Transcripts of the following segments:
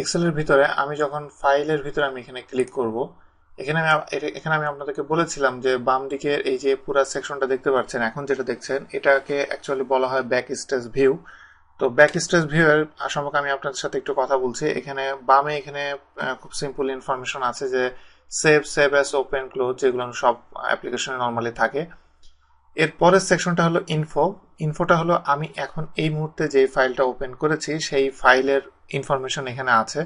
এক্সেলের ভিতরে আমি যখন ফাইলের ভিতরে আমি এখানে ক্লিক করব, এখানে আমি এখানে আমি আপনাদেরকে বলেছিলাম যে বাম দিকের এই যে পুরো সেকশনটা দেখতে পাচ্ছেন, এখন যেটা দেখছেন, এটাকে অ্যাকচুয়ালি বলা হয় ব্যাক স্টেজ ভিউ তো ব্যাক স্টেজ ভিউ এর সম্পর্কে আমি আপনাদের সাথে একটু কথা বলছি। এখানে বামে এখানে খুব সিম্পল ইনফরমেশন আছে যে save save as open close যেগুলো সব অ্যাপ্লিকেশনে নর্মালি থাকে। এর পরের সেকশনটা হলো ইনফো ইনফোটা হলো আমি এখন এই মুহূর্তে যে ফাইলটা ওপেন করেছি, সেই ফাইলের ইনফরমেশন এখানে আছে।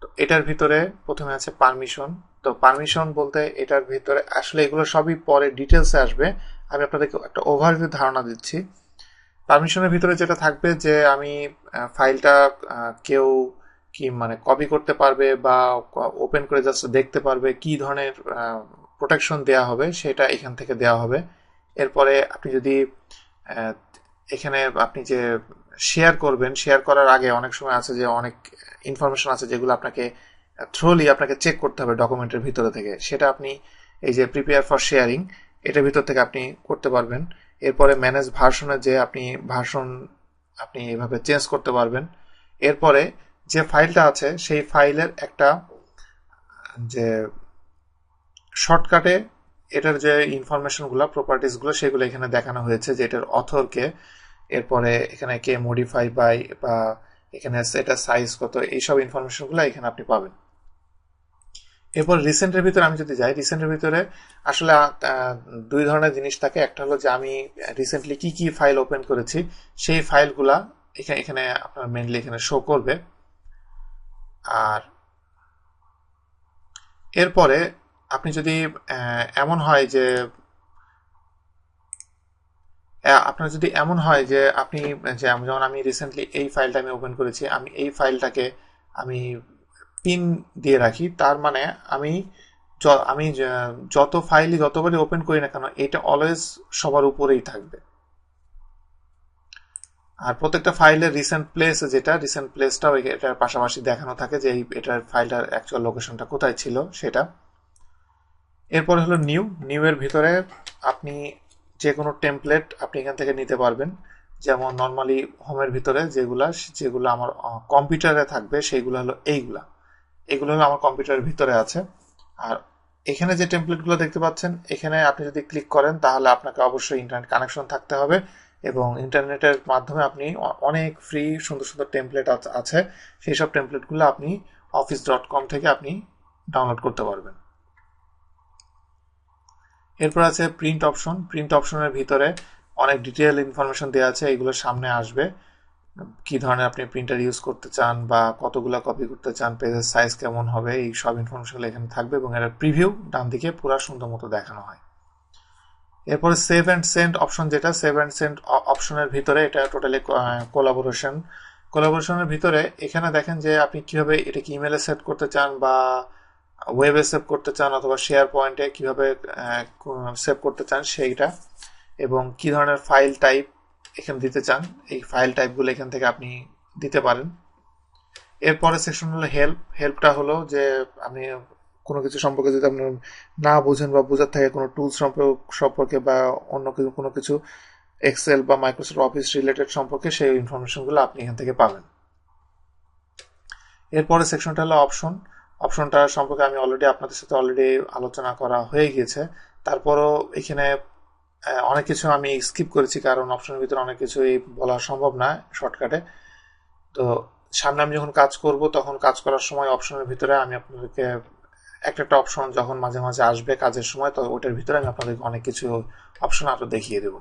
তো এটার ভিতরে প্রথমে আছে পারমিশন তো পারমিশন বলতে এটার ভিতরে আসলে এগুলো সবই পরে ডিটেলসে আসবে। আমি আপনাদেরকে একটা ওভারভিউ ধারণা দিচ্ছি। পারমিশনের ভিতরে যেটা থাকবে যে আমি ফাইলটা কেউ কি মানে কপি করতে পারবে বা ওপেন করে জাস্ট দেখতে পারবে কি ধরনের প্রোটেকশন দেওয়া হবে, সেটা এখান থেকে দেওয়া হবে। এরপরে আপনি যদি এখানে আপনি যে শেয়ার করবেন শেয়ার করার আগে অনেক সময় আছে যে অনেক ইনফরমেশন আছে যেগুলো আপনাকে থ্রোলি আপনাকে চেক করতে হবে ডকুমেন্টের ভিতরে থেকে। সেটা আপনি এই যে প্রিপেয়ার ফর শেয়ারিং এটার ভিতর থেকে আপনি করতে পারবেন। এরপরে ম্যানেজ ভার্সনে যে আপনি ভার্সন আপনি এভাবে চেঞ্জ করতে পারবেন। এরপরে যে ফাইলটা আছে, সেই ফাইলের একটা যে শর্টকাটে এটার যে ইনফরমেশনগুলো প্রপার্টিসগুলো সেগুলো এখানে দেখানো হয়েছে যে এটার অথরকে এরপরে এখানে কে মডিফাই বাই বা এখানে এটা সাইজ কত, এইসব ইনফরমেশনগুলো এখানে আপনি পাবেন। এরপর রিসেন্টের ভিতরে আমি যদি যাই রিসেন্টের ভিতরে আসলে দুই ধরনের জিনিস থাকে। একটা হলো যে আমি রিসেন্টলি কি কি ফাইল ওপেন করেছি, সেই ফাইলগুলা এখানে এখানে আপনার মেনলি এখানে শো করবে। আর এরপরে আপনি যদি এমন হয় যে আপনার যদি এমন হয় যে, আপনি যেমন আমি রিসেন্টলি এই ফাইলটা আমি ওপেন করেছি, আমি এই ফাইলটাকে আমি পিন দিয়ে রাখি, তার মানে আমি আমি যত ফাইলই যতবারই ওপেন করি না কেন, এটা অলওয়েজ সবার উপরেই থাকবে। আর প্রত্যেকটা ফাইলের রিসেন্ট প্লেস যেটা রিসেন্ট প্লেসটাও এটার পাশাপাশি দেখানো থাকে যে, এই, এটার ফাইলটার অ্যাকচুয়াল লোকেশনটা কোথায় ছিল, সেটা। এরপর হলো নিউ নিউ এর ভিতরে আপনি যে কোনো টেমপ্লেট আপনি এখান থেকে নিতে পারবেন। যেমন নর্মালি হোমের ভিতরে যেগুলা, যেগুলো আমার কম্পিউটারে থাকবে, সেইগুলো হলো এইগুলা। এগুলো হলো আমার কম্পিউটারের ভিতরে আছে। আর এখানে যে টেমপ্লেটগুলো দেখতে পাচ্ছেন, এখানে আপনি যদি ক্লিক করেন, তাহলে আপনাকে অবশ্যই ইন্টারনেট কানেকশন থাকতে হবে এবং ইন্টারনেটের মাধ্যমে আপনি অনেক ফ্রি সুন্দর সুন্দর টেমপ্লেট আছে। সেই সব টেমপ্লেটগুলো আপনি অফিস ডট কম থেকে আপনি ডাউনলোড করতে পারবেন। এরপর আছে প্রিন্ট অপশন প্রিন্ট অপশনের ভিতরে অনেক ডিটেল ইনফরমেশন দেওয়া আছে এগুলো সামনে আসবে। কি ধরনের আপনি প্রিন্টার ইউজ করতে চান বা কতগুলো কপি করতে চান পেজের সাইজ কেমন হবে, এই সব ইনফরমেশনগুলো এখানে থাকবে এবং এর প্রিভিউ ডান দিকে পুরো সুন্দর মতো দেখানো হয়। এরপরে সেভ অ্যান্ড সেন্ড অপশন যেটা সেভ অ্যান্ড সেন্ড অপশনের ভিতরে এটা টোটালি কোলাবোরেশন কোলাবোরেশনের ভিতরে এখানে দেখেন যে আপনি কীভাবে এটাকে ইমেলে সেট করতে চান বা ওয়েবে সেভ করতে চান অথবা শেয়ার পয়েন্টে কীভাবে সেভ করতে চান সেইটা এবং কি ধরনের ফাইল টাইপ এখানে দিতে চান, এই ফাইল টাইপগুলো এখান থেকে আপনি দিতে পারেন। এরপরে সেকশন হলো হেল্প হেল্পটা হলো যে আপনি কোনো কিছু সম্পর্কে যদি আপনার না বোঝেন বা বোঝার থাকে কোনো টুলস সম্পর্কে বা অন্য কিছু, কোনো কিছু এক্সেল বা মাইক্রোসফট অফিস রিলেটেড সম্পর্কে সেই ইনফরমেশনগুলো আপনি এখান থেকে পাবেন। এরপরে সেকশনটা হলো অপশন অপশনটা সম্পর্কে আমি অলরেডি আপনাদের সাথে অলরেডি আলোচনা করা হয়ে গিয়েছে। তারপরও এখানে অনেক কিছু আমি স্কিপ করেছি কারণ অপশনের ভিতরে অনেক কিছুই বলা সম্ভব না শর্টকাটে তো সামনে আমি যখন কাজ করব, তখন কাজ করার সময় অপশনের ভিতরে আমি আপনাদেরকে একটা একটা অপশন যখন মাঝে মাঝে আসবে কাজের সময়, তো ওটার ভিতরে আমি আপনাদেরকে অনেক কিছু অপশন আরও দেখিয়ে দেবো।